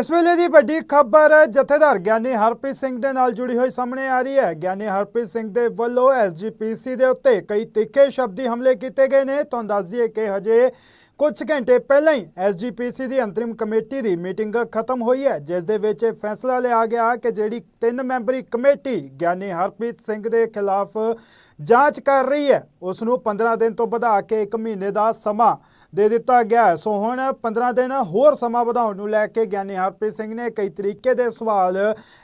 ਇਸ ਵੇਲੇ ਦੀ ਵੱਡੀ ਖਬਰ ਜਥੇਦਾਰ ਗਿਆਨੀ ਹਰਪ੍ਰੀਤ ਸਿੰਘ ਦੇ ਨਾਲ ਜੁੜੀ ਹੋਈ ਸਾਹਮਣੇ ਆ ਰਹੀ ਹੈ। ਗਿਆਨੀ ਹਰਪ੍ਰੀਤ ਸਿੰਘ ਦੇ ਵੱਲੋਂ ਐਸਜੀਪੀਸੀ ਦੇ ਉੱਤੇ ਕਈ ਤਿੱਖੇ ਸ਼ਬਦੀ ਹਮਲੇ ਕੀਤੇ ਗਏ ਨੇ। ਤੁਹਾਨੂੰ ਦੱਸ ਦਈਏ ਕਿ ਹਜੇ ਕੁਝ ਘੰਟੇ ਪਹਿਲਾਂ ਹੀ ਐਸਜੀਪੀਸੀ ਦੀ ਅੰਤਰਿਮ ਕਮੇਟੀ ਦੀ ਮੀਟਿੰਗ ਖਤਮ ਹੋਈ ਹੈ। ਜਿਸ ਦੇ ਵਿੱਚ ਇਹ ਫੈਸਲਾ ਲਿਆ ਗਿਆ ਕਿ ਜਿਹੜੀ ਤਿੰਨ ਮੈਂਬਰੀ ਕਮੇਟੀ ਗਿਆਨੀ ਹਰਪ੍ਰੀਤ ਸਿੰਘ ਦੇ ਖਿਲਾਫ ਜਾਂਚ ਕਰ ਰਹੀ ਹੈ, ਉਸ ਨੂੰ 15 ਦਿਨ ਤੋਂ ਵਧਾ ਕੇ 1 ਮਹੀਨੇ ਦਾ ਸਮਾਂ ਦੇ ਦਿੱਤਾ ਗਿਆ ਸੋ ਹੁਣ 15 ਦਿਨ ਹੋਰ ਸਮਾਂ ਵਧਾਉਣ ਨੂੰ ਲੈ ਕੇ ਗਿਆਨੀ ਹਰਪ੍ਰੀਤ ਸਿੰਘ ਨੇ ਕਈ ਤਰੀਕੇ ਦੇ ਸਵਾਲ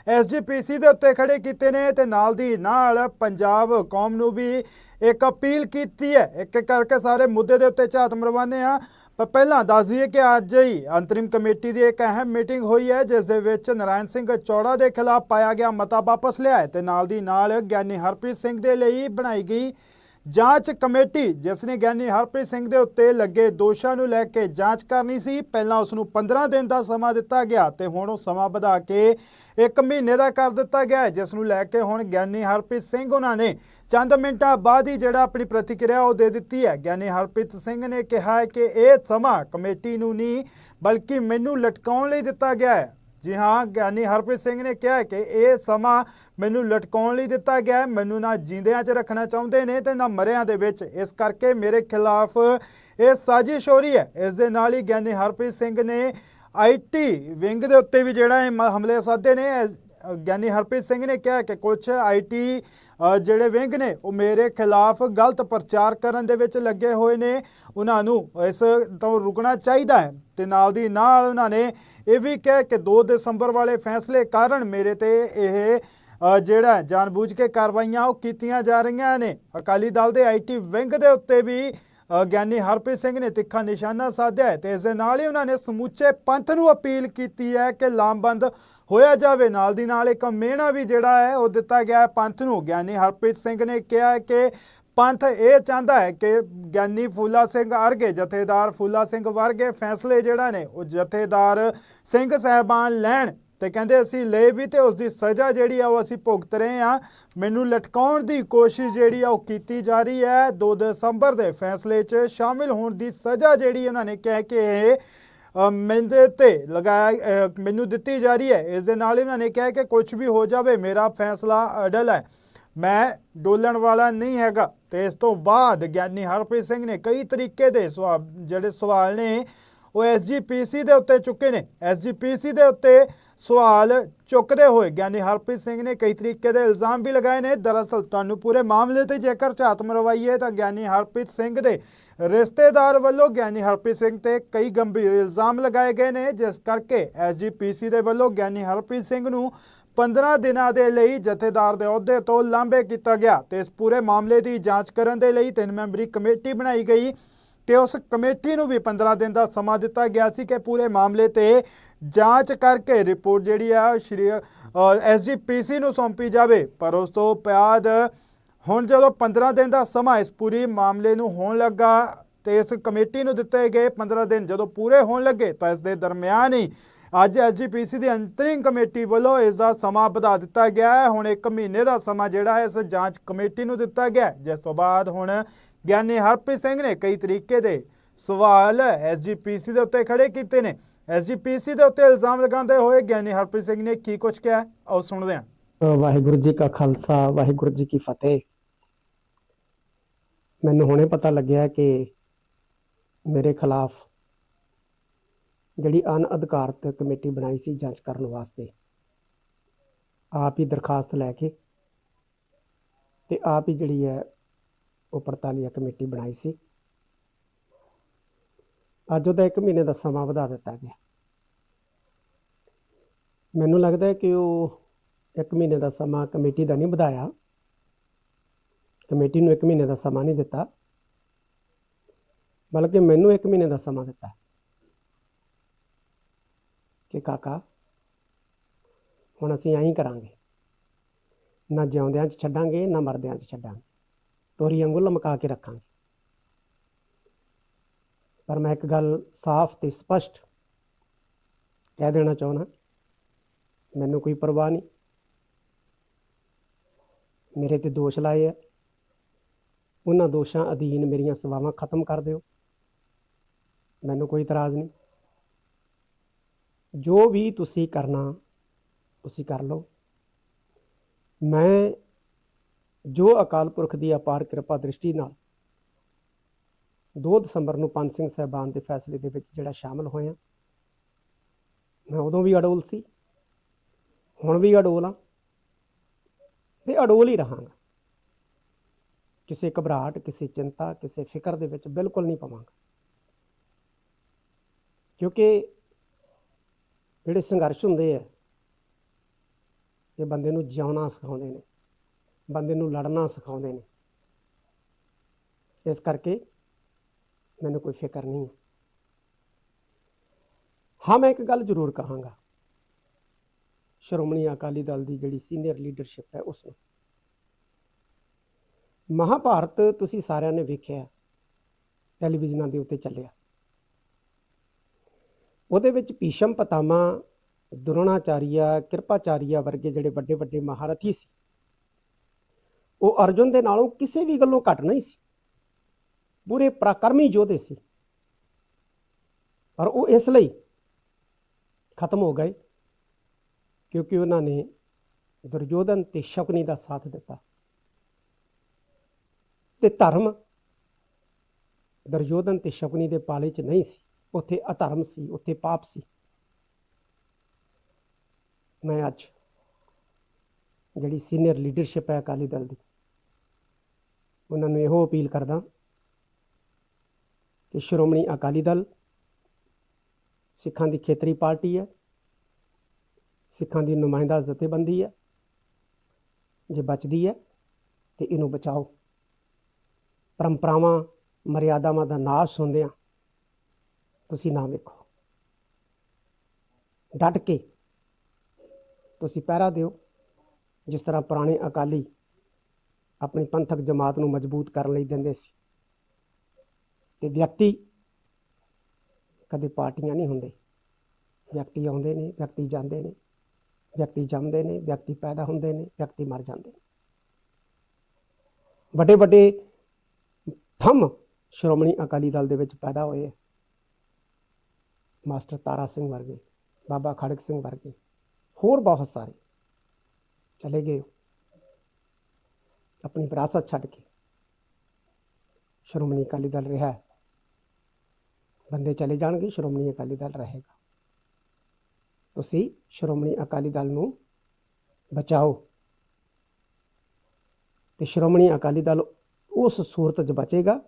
ਐਸਜੀਪੀਸੀ ਦੇ ਉੱਤੇ ਖੜੇ ਕੀਤੇ ਨੇ ਤੇ ਨਾਲ ਦੀ ਨਾਲ ਪੰਜਾਬ ਕੌਮ ਨੂੰ ਵੀ ਇੱਕ ਅਪੀਲ ਕੀਤੀ ਹੈ। ਇੱਕ ਇੱਕ ਕਰਕੇ ਸਾਰੇ ਮੁੱਦੇ ਦੇ ਉੱਤੇ ਝਾਤ ਮਰਵਾਉਂਦੇ ਆ ਪਰ ਪਹਿਲਾਂ ਦੱਸ ਦਈਏ ਕਿ ਅੱਜ ਹੀ ਅੰਤਰਿਮ ਕਮੇਟੀ ਦੀ ਇੱਕ ਅਹਿਮ ਮੀਟਿੰਗ ਹੋਈ ਹੈ, ਜਿਸ ਦੇ ਵਿੱਚ ਨਰਾਇਣ ਸਿੰਘ ਚੌੜਾ ਦੇ ਖਿਲਾਫ ਪਾਇਆ ਗਿਆ ਮਤਾ ਵਾਪਸ ਲਿਆ ਹੈ ਤੇ ਨਾਲ ਦੀ ਨਾਲ ਗਿਆਨੀ ਹਰਪ੍ਰੀਤ ਸਿੰਘ ਦੇ ਲਈ ਬਣਾਈ ਗਈ ਜਾਂਚ ਕਮੇਟੀ ਜਿਸ ਨੇ ਗਿਆਨੀ ਹਰਪ੍ਰੀਤ ਸਿੰਘ ਦੇ ਉੱਤੇ ਲੱਗੇ ਦੋਸ਼ਾਂ ਨੂੰ ਲੈ ਕੇ ਜਾਂਚ ਕਰਨੀ ਸੀ ਪਹਿਲਾਂ ਉਸ ਨੂੰ 15 ਦਿਨ ਦਾ ਸਮਾਂ ਦਿੱਤਾ ਗਿਆ ਤੇ ਹੁਣ ਉਹ ਸਮਾਂ ਵਧਾ ਕੇ 1 ਮਹੀਨੇ ਦਾ ਕਰ ਦਿੱਤਾ ਗਿਆ ਹੈ, ਜਿਸ ਨੂੰ ਲੈ ਕੇ ਹੁਣ ਗਿਆਨੀ ਹਰਪ੍ਰੀਤ ਸਿੰਘ ਉਹਨਾਂ ਨੇ ਚੰਦ ਮਿੰਟਾਂ ਬਾਅਦ ਹੀ ਜਿਹੜਾ ਆਪਣੀ ਪ੍ਰਤੀਕਿਰਿਆ ਉਹ ਦੇ ਦਿੱਤੀ ਹੈ। ਗਿਆਨੀ ਹਰਪ੍ਰੀਤ ਸਿੰਘ ਨੇ ਕਿਹਾ ਹੈ ਕਿ ਇਹ ਸਮਾਂ ਕਮੇਟੀ ਨੂੰ ਨਹੀਂ ਬਲਕਿ ਮੈਨੂੰ ਲਟਕਾਉਣ ਲਈ ਦਿੱਤਾ ਗਿਆ ਹੈ। ਜੀ ਹਾਂ, ਗਿਆਨੀ ਹਰਪ੍ਰੀਤ ਸਿੰਘ ਨੇ ਕਿਹਾ ਕਿ ਇਹ ਸਮਾਂ ਮੈਨੂੰ ਲਟਕਾਉਣ ਲਈ ਦਿੱਤਾ ਗਿਆ ਹੈ। ਮੈਨੂੰ ਨਾ ਜਿੰਦਿਆਂ 'ਚ ਰੱਖਣਾ ਚਾਹੁੰਦੇ ਨੇ ਤੇ ਨਾ ਮਰਿਆਂ ਦੇ ਵਿੱਚ। ਇਸ ਕਰਕੇ ਮੇਰੇ ਖਿਲਾਫ ਇਹ ਸਾਜ਼ਿਸ਼ ਹੋ ਰਹੀ ਹੈ। ਇਸ ਦੇ ਨਾਲ ਹੀ ਗਿਆਨੀ ਹਰਪ੍ਰੀਤ ਸਿੰਘ ਨੇ ਆਈਟੀ ਵਿੰਗ ਦੇ ਉੱਤੇ ਵੀ ਜਿਹੜਾ ਇਹ ਮ- ਹਮਲੇ ਸਾਧੇ ਨੇ। ਗਿਆਨੀ ਹਰਪ੍ਰੀਤ ਸਿੰਘ ਨੇ ਕਿਹਾ ਕਿ ਕੁਝ ਆਈਟੀ ਜਿਹੜੇ ਵਿੰਗ ਨੇ, ਉਹ ਮੇਰੇ ਖਿਲਾਫ ਗਲਤ ਪ੍ਰਚਾਰ ਕਰਨ ਦੇ ਵਿੱਚ ਲੱਗੇ ਹੋਏ ਨੇ। ਉਹਨਾਂ ਨੂੰ ਇਸ ਤੋਂ ਰੁਕਣਾ ਚਾਹੀਦਾ ਹੈ। ਤੇ ਨਾਲ ਦੀ ਨਾਲ ਉਹਨਾਂ ਨੇ ਇਹ ਵੀ ਕਿਹਾ ਕਿ 2 ਦਸੰਬਰ ਵਾਲੇ ਫੈਸਲੇ ਕਾਰਨ ਮੇਰੇ ਤੇ ਇਹ ਅ, ਜਿਹੜਾ ਜਾਣਬੁੱਝ ਕੇ ਕਾਰਵਾਈਆਂ ਉਹ ਕੀਤੀਆਂ ਜਾ ਰਹੀਆਂ ਨੇ। ਅਕਾਲੀ ਦਲ ਦੇ ਆਈਟੀ ਵਿੰਗ ਦੇ ਉੱਤੇ ਵੀ ਗਿਆਨੀ ਹਰਪ੍ਰੀਤ ਸਿੰਘ ਨੇ ਤਿੱਖਾ ਨਿਸ਼ਾਨਾ ਸਾਧਿਆ ਹੈ ਤੇ ਇਸ ਦੇ ਨਾਲ ਹੀ ਉਹਨਾਂ ਨੇ ਸਮੁੱਚੇ ਪੰਥ ਨੂੰ ਅਪੀਲ ਕੀਤੀ ਹੈ ਕਿ ਲਾਮਬੰਦ ਹੋਇਆ ਜਾਵੇ। ਨਾਲ ਦੀ ਨਾਲ ਇੱਕ ਮੇਣਾ ਵੀ ਜਿਹੜਾ ਹੈ ਉਹ ਦਿੱਤਾ ਗਿਆ ਹੈ ਪੰਥ ਨੂੰ। ਗਿਆਨੀ ਹਰਪ੍ਰੀਤ ਸਿੰਘ ਨੇ ਕਿਹਾ ਹੈ ਕਿ ਪੰਥ ਇਹ ਚਾਹੁੰਦਾ ਹੈ ਕਿ ਗਿਆਨੀ ਫੂਲਾ ਸਿੰਘ ਅਰਗੇ ਜਥੇਦਾਰ ਫੂਲਾ ਸਿੰਘ ਵਰਗੇ ਫੈਸਲੇ ਜਿਹੜਾ ਨੇ ਉਹ ਜਥੇਦਾਰ ਸਿੰਘ ਸਹਿਬਾਨ ਲੈਣ ਤੇ ਕਹਿੰਦੇ ਅਸੀਂ ਲਏ ਵੀ ਤੇ ਉਸ ਦੀ ਸਜ਼ਾ ਜਿਹੜੀ ਆ ਉਹ ਅਸੀਂ ਭੁਗਤ ਰਹੇ ਆ ਮੈਨੂੰ ਲਟਕਾਉਣ ਦੀ ਕੋਸ਼ਿਸ਼ ਜਿਹੜੀ ਆ ਉਹ ਕੀਤੀ ਜਾ ਰਹੀ ਹੈ। 2 ਦਸੰਬਰ ਦੇ ਫੈਸਲੇ 'ਚ ਸ਼ਾਮਿਲ ਹੋਣ ਦੀ ਸਜ਼ਾ ਜਿਹੜੀ ਉਹਨਾਂ ਨੇ ਕਹਿ ਕੇ ਇਹ ਅ, ਮੈਂਦੇ ਤੇ ਲਗਾਇਆ ਮੈਨੂੰ ਦਿੱਤੀ ਜਾ ਰਹੀ ਹੈ। ਇਸ ਦੇ ਨਾਲ ਹੀ ਉਹਨਾਂ ਨੇ ਕਿਹਾ ਕਿ ਕੁਝ ਵੀ ਹੋ ਜਾਵੇ ਮੇਰਾ ਫੈਸਲਾ ਅਡਲ ਹੈ। ਮੈਂ ਡੋਲਣ ਵਾਲਾ ਨਹੀਂ ਹੈਗਾ। ਤੇ ਇਸ ਤੋਂ ਬਾਅਦ ਗਿਆਨੀ ਹਰਪ੍ਰੀਤ ਸਿੰਘ ਨੇ ਕਈ ਤਰੀਕੇ ਦੇ ਸਵਾਲ, ਜਿਹੜੇ ਸਵਾਲ ਨੇ, ਉਹ ਐਸਜੀਪੀਸੀ ਦੇ ਉੱਤੇ ਚੁੱਕੇ ਨੇ। ਐਸਜੀਪੀਸੀ ਦੇ ਉੱਤੇ ਸਵਾਲ ਚੁੱਕਦੇ ਹੋਏ ਗਿਆਨੀ ਹਰਪ੍ਰੀਤ ਸਿੰਘ ਨੇ ਕਈ ਤਰੀਕੇ ਦੇ ਇਲਜ਼ਾਮ ਵੀ ਲਗਾਏ ਨੇ। ਦਰਅਸਲ ਤੁਹਾਨੂੰ ਪੂਰੇ ਮਾਮਲੇ ਤੇ ਜੇਕਰ ਝਾਤ ਮਰਵਾਈਏ ਤਾਂ ਗਿਆਨੀ ਹਰਪ੍ਰੀਤ ਸਿੰਘ ਦੇ ਰਿਸ਼ਤੇਦਾਰ ਵੱਲੋਂ ਗਿਆਨੀ ਹਰਪ੍ਰੀਤ ਸਿੰਘ ਤੇ ਕਈ ਗੰਭੀਰ ਇਲਜ਼ਾਮ ਲਗਾਏ ਗਏ ਨੇ, ਜਿਸ ਕਰਕੇ ਐਸਜੀਪੀਸੀ ਦੇ ਵੱਲੋਂ ਗਿਆਨੀ ਹਰਪ੍ਰੀਤ ਸਿੰਘ ਨੂੰ 15 ਦਿਨਾਂ ਦੇ ਲਈ ਜਥੇਦਾਰ ਦੇ ਅਹੁਦੇ ਤੋਂ ਲਾਂਭੇ ਕੀਤਾ ਗਿਆ ਤੇ ਇਸ ਪੂਰੇ ਮਾਮਲੇ ਦੀ ਜਾਂਚ ਕਰਨ ਦੇ ਲਈ ਤਿੰਨ ਮੈਂਬਰੀ ਕਮੇਟੀ ਬਣਾਈ ਗਈ ਤੇ ਉਸ ਕਮੇਟੀ ਨੂੰ ਵੀ 15 ਦਿਨ ਦਾ ਸਮਾਂ ਦਿੱਤਾ ਗਿਆ ਸੀ ਕਿ ਪੂਰੇ ਮਾਮਲੇ ਤੇ ਜਾਂਚ ਕਰਕੇ ਰਿਪੋਰਟ ਜਿਹੜੀ ਆ ਉਹ ਸ਼੍ਰੀ ਐਸਜੀਪੀਸੀ ਨੂੰ ਸੌਂਪੀ ਜਾਵੇ। ਪਰ ਉਸ ਤੋਂ ਬਾਅਦ ਹੁਣ ਜਦੋਂ 15 ਦਿਨ ਦਾ ਸਮਾਂ ਇਸ ਪੂਰੀ ਮਾਮਲੇ ਨੂੰ ਹੋਣ ਲੱਗਾ ਤੇ ਇਸ ਕਮੇਟੀ ਨੂੰ ਦਿੱਤੇ ਗਏ 15 ਦਿਨ ਜਦੋਂ ਪੂਰੇ ਹੋਣ ਲੱਗੇ ਤਾਂ ਇਸ ਦੇ ਦਰਮਿਆਨ ਹੀ ਅੱਜ ਐਸਜੀਪੀਸੀ ਦੀ ਅੰਤਰਿਮ ਕਮੇਟੀ ਵੱਲੋਂ ਇਸ ਦਾ ਸਮਾਂ ਵਧਾ ਦਿੱਤਾ ਗਿਆ ਹੈ। ਹੁਣ 1 ਮਹੀਨੇ ਦਾ ਸਮਾਂ ਜਿਹੜਾ ਹੈ, ਇਸ ਜਾਂਚ ਕਮੇਟੀ ਨੂੰ ਦਿੱਤਾ ਗਿਆ ਜਿਸ ਤੋਂ ਬਾਅਦ ਹੁਣ ਗਿਆਨੀ ਹਰਪ੍ਰੀਤ ਸਿੰਘ ਨੇ ਕਈ ਤਰੀਕੇ ਦੇ ਸਵਾਲ ਐਸਜੀਪੀਸੀ ਦੇ ਉੱਤੇ ਖੜੇ ਕੀਤੇ ਨੇ। ਐਸਜੀਪੀਸੀ ਦੇ ਉੱਤੇ ਇਲਜ਼ਾਮ ਲਗਾਉਂਦੇ ਹੋਏ ਗਿਆਨੀ ਹਰਪ੍ਰੀਤ ਸਿੰਘ ਨੇ ਕੀ ਕੁਝ ਕਿਹਾ ਆਓ ਸੁਣਦੇ ਹਾਂ। ਵਾਹਿਗੁਰੂ ਜੀ ਕਾ ਖਾਲਸਾ, ਵਾਹਿਗੁਰੂ ਜੀ ਕੀ ਫਤਿਹ। ਮੈਨੂੰ ਹੁਣੇ ਪਤਾ ਲੱਗਿਆ ਕਿ ਮੇਰੇ ਖਿਲਾਫ ਜਿਹੜੀ ਅਨਅਧਿਕਾਰਤ ਕਮੇਟੀ ਬਣਾਈ ਸੀ ਜਾਂਚ ਕਰਨ ਵਾਸਤੇ। ਆਪ ਹੀ ਦਰਖਾਸਤ ਲੈ ਕੇ ਤੇ ਆਪ ਹੀ ਜਿਹੜੀ ਹੈ ਉਹ ਪੜਤਾਲੀਆ ਕਮੇਟੀ ਬਣਾਈ ਸੀ। ਅੱਜ ਉਹਦਾ 1 ਮਹੀਨੇ ਦਾ ਸਮਾਂ ਵਧਾ ਦਿੱਤਾ ਗਿਆ। ਮੈਨੂੰ ਲੱਗਦਾ ਹੈ ਕਿ ਉਹ ਇੱਕ ਮਹੀਨੇ ਦਾ ਸਮਾਂ ਕਮੇਟੀ ਦਾ ਨਹੀਂ ਵਧਾਇਆ। ਕਮੇਟੀ ਨੂੰ ਇੱਕ ਮਹੀਨੇ ਦਾ ਸਮਾਂ ਨਹੀਂ ਦਿੱਤਾ। ਬਲਕਿ ਮੈਨੂੰ ਇੱਕ ਮਹੀਨੇ ਦਾ ਸਮਾਂ ਦਿੱਤਾ। ਕਿ ਕਾਕਾ, ਹੁਣ ਅਸੀਂ ਐਂ ਕਰਾਂਗੇ। ਨਾ ਜਿਉਂਦਿਆਂ 'ਚ ਛੱਡਾਂਗੇ, ਨਾ ਮਰਦਿਆਂ 'ਚ ਛੱਡਾਂਗੇ। ਤੋਰੀ ਵਾਂਗੂ ਲਮਕਾ ਕੇ ਰੱਖਾਂਗੇ। ਪਰ ਮੈਂ ਇੱਕ ਗੱਲ ਸਾਫ਼ ਤੇ ਸਪਸ਼ਟ ਕਹਿ ਦੇਣਾ ਚਾਹੁੰਦਾ, ਮੈਨੂੰ ਕੋਈ ਪਰਵਾਹ ਨਹੀਂ। ਮੇਰੇ ਤੇ ਦੋਸ਼ ਲਾਏ ਆ। ਉਹਨਾਂ ਦੋਸ਼ਾਂ ਅਧੀਨ ਮੇਰੀਆਂ ਸੇਵਾਵਾਂ ਖਤਮ ਕਰ ਦਿਓ। ਮੈਨੂੰ ਕੋਈ ਇਤਰਾਜ਼ ਨਹੀਂ। ਜੋ ਵੀ ਤੁਸੀਂ ਕਰਨਾ, ਤੁਸੀਂ ਕਰ ਲਓ। ਮੈਂ ਜੋ ਅਕਾਲ ਪੁਰਖ ਦੀ ਅਪਾਰ ਕਿਰਪਾ ਦ੍ਰਿਸ਼ਟੀ ਨਾਲ 2 ਦਸੰਬਰ ਨੂੰ ਪੰਜ ਸਿੰਘ ਸਾਹਿਬਾਨ ਦੇ ਫੈਸਲੇ ਦੇ ਵਿੱਚ ਜਿਹੜਾ ਸ਼ਾਮਲ ਹੋਇਆ, ਮੈਂ ਉਦੋਂ ਵੀ ਅਡੋਲ ਸੀ, ਹੁਣ ਵੀ ਅਡੋਲ ਹਾਂ ਤੇ ਅਡੋਲ ਹੀ ਰਹਾਂਗਾ। ਕਿਸੇ ਘਬਰਾਹਟ, ਕਿਸੇ ਚਿੰਤਾ, ਕਿਸੇ ਫਿਕਰ ਦੇ ਵਿੱਚ ਬਿਲਕੁਲ ਨਹੀਂ ਪਵਾਂਗਾ। ਕਿਉਂਕਿ ਜਿਹੜੇ ਸੰਘਰਸ਼ ਹੁੰਦੇ ਆ, ਇਹ ਬੰਦੇ ਨੂੰ ਜਿਉਣਾ ਸਿਖਾਉਂਦੇ ਨੇ, ਬੰਦੇ ਨੂੰ ਲੜਨਾ ਸਿਖਾਉਂਦੇ ਨੇ। ਇਸ ਕਰਕੇ ਮੈਨੂੰ ਕੋਈ ਫਿਕਰ ਨਹੀਂ ਹੈ। ਹਾਂ, ਮੈਂ ਇੱਕ ਗੱਲ ਜ਼ਰੂਰ ਕਹਾਂਗਾ। ਸ਼੍ਰੋਮਣੀ ਅਕਾਲੀ ਦਲ ਦੀ ਜਿਹੜੀ ਸੀਨੀਅਰ ਲੀਡਰਸ਼ਿਪ ਹੈ ਉਸ ਨੂੰ ਮਹਾਭਾਰਤ ਤੁਸੀਂ ਸਾਰਿਆਂ ਨੇ ਵੇਖਿਆ ਟੈਲੀਵਿਜ਼ਨਾਂ ਦੇ ਉੱਤੇ ਚੱਲਿਆ। ਉਹਦੇ ਵਿੱਚ ਭੀਸ਼ਮ ਪਤਾਮਾ ਦੁਰੋਣਾਚਾਰੀਆ, ਕਿਰਪਾਚਾਰੀਆ ਵਰਗੇ ਜਿਹੜੇ ਵੱਡੇ ਵੱਡੇ ਮਹਾਰਥੀ ਸੀ। ਉਹ ਅਰਜੁਨ ਦੇ ਨਾਲੋਂ ਕਿਸੇ ਵੀ ਗੱਲੋਂ ਘੱਟ ਨਹੀਂ ਸੀ। ਪੂਰੇ ਪ੍ਰਾਕਰਮੀ ਯੋਧੇ ਸੀ। ਪਰ ਉਹ ਇਸ ਲਈ ਖਤਮ ਹੋ ਗਏ ਕਿਉਂਕਿ ਉਹਨਾਂ ਨੇ ਦੁਰਯੋਧਨ ਤੇ ਸ਼ਕਨੀ ਦਾ ਸਾਥ ਦਿੱਤਾ। ਤੇ ਧਰਮ ਦੁਰਯੋਧਨ ਤੇ ਸ਼ਕਨੀ ਦੇ ਪਾਲੇ 'ਚ ਨਹੀਂ ਸੀ। ਉੱਥੇ ਅਧਰਮ ਸੀ, ਉੱਥੇ ਪਾਪ ਸੀ। ਮੈਂ ਅੱਜ ਜਿਹੜੀ ਸੀਨੀਅਰ ਲੀਡਰਸ਼ਿਪ ਹੈ ਅਕਾਲੀ ਦਲ ਦੀ, ਉਹਨਾਂ ਨੂੰ ਇਹੋ ਅਪੀਲ ਕਰਦਾ ਕਿ ਸ਼੍ਰੋਮਣੀ ਅਕਾਲੀ ਦਲ ਸਿੱਖਾਂ ਦੀ ਖੇਤਰੀ ਪਾਰਟੀ ਹੈ, ਸਿੱਖਾਂ ਦੀ ਨੁਮਾਇੰਦਾ ਜਥੇਬੰਦੀ ਹੈ, ਜੇ ਬਚਦੀ ਹੈ ਤੇ ਇਹਨੂੰ ਬਚਾਓ। ਪਰੰਪਰਾਵਾਂ, ਮਰਿਆਦਾਵਾਂ ਦਾ ਨਾਸ਼ ਹੁੰਦਿਆਂ ਤੁਸੀਂ ਨਾ ਵੇਖੋ। ਡਟ ਕੇ ਤੁਸੀਂ ਪਹਿਰਾ ਦਿਓ, ਜਿਸ ਤਰ੍ਹਾਂ ਪੁਰਾਣੇ ਅਕਾਲੀ ਆਪਣੀ ਪੰਥਕ ਜਮਾਤ ਨੂੰ ਮਜ਼ਬੂਤ ਕਰਨ ਲਈ ਦਿੰਦੇ ਸੀ। ਤੇ ਵਿਅਕਤੀ ਕਦੇ ਪਾਰਟੀਆਂ ਨਹੀਂ ਹੁੰਦੇ। ਵਿਅਕਤੀ ਆਉਂਦੇ ਨੇ, ਵਿਅਕਤੀ ਜਾਂਦੇ ਨੇ, ਵਿਅਕਤੀ ਜੰਮਦੇ ਨੇ, ਵਿਅਕਤੀ ਪੈਦਾ ਹੁੰਦੇ ਨੇ, ਵਿਅਕਤੀ ਮਰ ਜਾਂਦੇ ਨੇ। ਵੱਡੇ ਵੱਡੇ ਥੰਮ ਸ਼੍ਰੋਮਣੀ ਅਕਾਲੀ ਦਲ ਦੇ ਵਿੱਚ ਪੈਦਾ ਹੋਏ ਆ। ਮਾਸਟਰ ਤਾਰਾ ਸਿੰਘ ਵਰਗੇ, ਬਾਬਾ ਖੜਕ ਸਿੰਘ ਵਰਗੇ, ਹੋਰ ਬਹੁਤ ਸਾਰੇ ਚਲੇ ਗਏ ਆਪਣੀ ਵਿਰਾਸਤ ਛੱਡ ਕੇ ਸ਼੍ਰੋਮਣੀ ਅਕਾਲੀ ਦਲ ਰਿਹਾ ਬੰਦੇ ਚਲੇ ਜਾਣਗੇ, ਸ਼੍ਰੋਮਣੀ ਅਕਾਲੀ ਦਲ ਰਹੇਗਾ। ਤੁਸੀਂ ਸ਼੍ਰੋਮਣੀ ਅਕਾਲੀ ਦਲ ਨੂੰ ਬਚਾਓ। ਤੇ ਸ਼੍ਰੋਮਣੀ ਅਕਾਲੀ ਦਲ ਉਸ ਸੂਰਤ 'ਚ ਬਚੇਗਾ,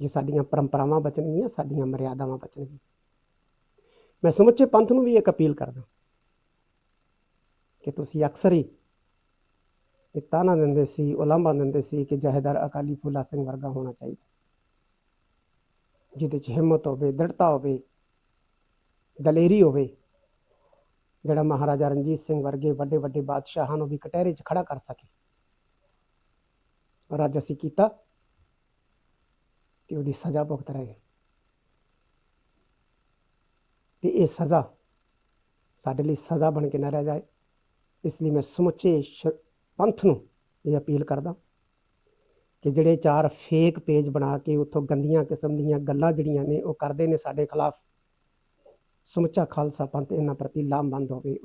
ਜੇ ਸਾਡੀਆਂ ਪਰੰਪਰਾਵਾਂ ਬਚਣਗੀਆਂ, ਸਾਡੀਆਂ ਮਰਿਆਦਾਵਾਂ ਬਚਣਗੀਆਂ। ਮੈਂ ਸਮੁੱਚੇ ਪੰਥ ਨੂੰ ਵੀ ਇੱਕ ਅਪੀਲ ਕਰਦਾ ਕਿ ਤੁਸੀਂ ਅਕਸਰ ਹੀ ਇਹ ਤਾਨਾ ਦਿੰਦੇ ਸੀ, ਉਲਾਂਭਾ ਦਿੰਦੇ ਸੀ ਕਿ ਜਹੇਦਾਰ ਅਕਾਲੀ ਫੂਲਾ ਸਿੰਘ ਵਰਗਾ ਹੋਣਾ ਚਾਹੀਦਾ। ਜਿਹਦੇ 'ਚ ਹਿੰਮਤ ਹੋਵੇ, ਦ੍ਰਿੜਤਾ ਹੋਵੇ, ਦਲੇਰੀ ਹੋਵੇ, ਜਿਹੜਾ ਮਹਾਰਾਜਾ ਰਣਜੀਤ ਸਿੰਘ ਵਰਗੇ ਵੱਡੇ ਵੱਡੇ ਬਾਦਸ਼ਾਹਾਂ ਨੂੰ ਵੀ ਕਟਹਿਰੇ 'ਚ ਖੜਾ ਕਰ ਸਕੇ। ਔਰ ਅੱਜ ਅਸੀਂ ਕੀਤਾ ਤੇ ਉਹਦੀ ਸਜ਼ਾ ਭੁਗਤ ਰਹੇ। ਹਾਂ। ਇਹ ਸਜ਼ਾ ਸਾਡੇ ਲਈ ਸਜ਼ਾ ਬਣ ਕੇ ਨਾ ਰਹਿ ਜਾਏ ਇਸ ਲਈ ਮੈਂ ਸਮੁੱਚੇ ਸ਼- ਪੰਥ ਨੂੰ ਇਹ ਅਪੀਲ ਕਰਦਾ ਕਿ ਜਿਹੜੇ ਚਾਰ ਫੇਕ ਪੇਜ ਬਣਾ ਕੇ ਉੱਥੋਂ ਗੰਦੀਆਂ ਕਿਸਮ ਦੀਆਂ ਗੱਲਾਂ ਜਿਹੜੀਆਂ ਨੇ ਉਹ ਕਰਦੇ ਨੇ ਸਾਡੇ ਖਿਲਾਫ ਸਮੁੱਚਾ ਖਾਲਸਾ ਪੰਥ ਇਹਨਾਂ ਪ੍ਰਤੀ ਲਾਮਬੰਦ ਹੋਵੇ